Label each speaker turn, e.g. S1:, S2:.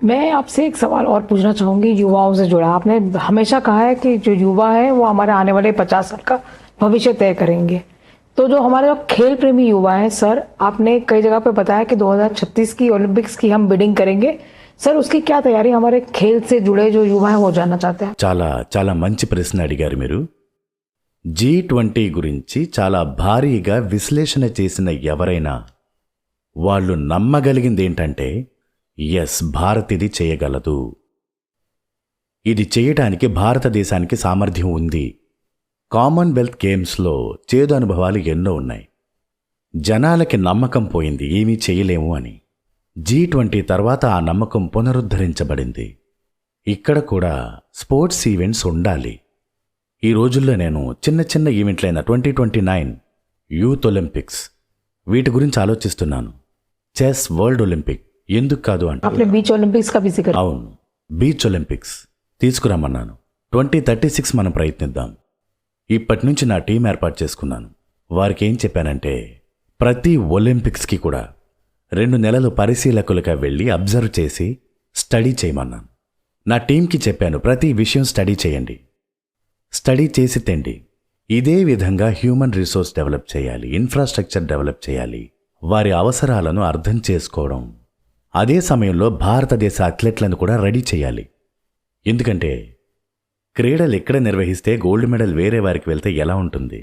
S1: मैं आपसे एक सवाल और पूछना चाहूंगी युवाओं से जुड़ा आपने हमेशा कहा है कि जो युवा है वो हमारे आने वाले पचास साल का भविष्य तय करेंगे तो जो हमारे जो खेल प्रेमी युवा हैं सर आपने कई जगह पे बताया कि 2036 की ओलंपिक्स की हम बिडिंग करेंगे सर उसकी क्या तैयारी हमारे खेल से जुड़े जो युवा हैं वो जानना चाहते हैं
S2: చాలా చాలా మంచి ప్రశ్న అడిగారు మీరు జీ ట్వంటీ గురించి చాలా భారీగా విశ్లేషణ చేసిన ఎవరైనా వాళ్ళు నమ్మగలిగింది ఏంటంటే ఎస్ భారత్ ఇది చేయగలదు. ఇది చేయటానికి భారతదేశానికి సామర్థ్యం ఉంది. కామన్వెల్త్ గేమ్స్లో చేదు అనుభవాలు ఎన్నో ఉన్నాయి. జనాలకి నమ్మకం పోయింది ఏమీ చేయలేము అని. జీ ట్వంటీ తర్వాత ఆ నమ్మకం పునరుద్ధరించబడింది. ఇక్కడ కూడా స్పోర్ట్స్ ఈవెంట్స్ ఉండాలి. ఈ రోజుల్లో నేను చిన్న చిన్న ఈవెంట్లైన twenty twenty nine youth Olympics వీటి గురించి ఆలోచిస్తున్నాను. చెస్ వరల్డ్ ఒలింపిక్ ఎందుకు కాదు అంటే
S1: బీచ్ ఒలింపిక్స్
S2: అవును. బీచ్ ఒలింపిక్స్ తీసుకురమ్మన్నాను. ట్వంటీ థర్టీ సిక్స్ మనం ప్రయత్నిద్దాం. ఇప్పటి నుంచి నా టీం ఏర్పాటు చేసుకున్నాను. వారికి ఏం చెప్పానంటే ప్రతి ఒలింపిక్స్కి కూడా రెండు నెలలు పరిశీలకులుగా వెళ్ళి అబ్జర్వ్ చేసి స్టడీ చేయమన్నాను. నా టీంకి చెప్పాను ప్రతి విషయం స్టడీ చేయండి. స్టడీ చేసి తెండి. ఇదే విధంగా హ్యూమన్ రిసోర్స్ డెవలప్ చేయాలి ఇన్ఫ్రాస్ట్రక్చర్ డెవలప్ చేయాలి వారి అవసరాలను అర్థం చేసుకోవడం. అదే సమయంలో భారతదేశ అథ్లెట్లను కూడా రెడీ చేయాలి. ఎందుకంటే క్రీడలు ఎక్కడ నిర్వహిస్తే గోల్డ్ మెడల్ వేరే వారికి వెళ్తే ఎలా ఉంటుంది?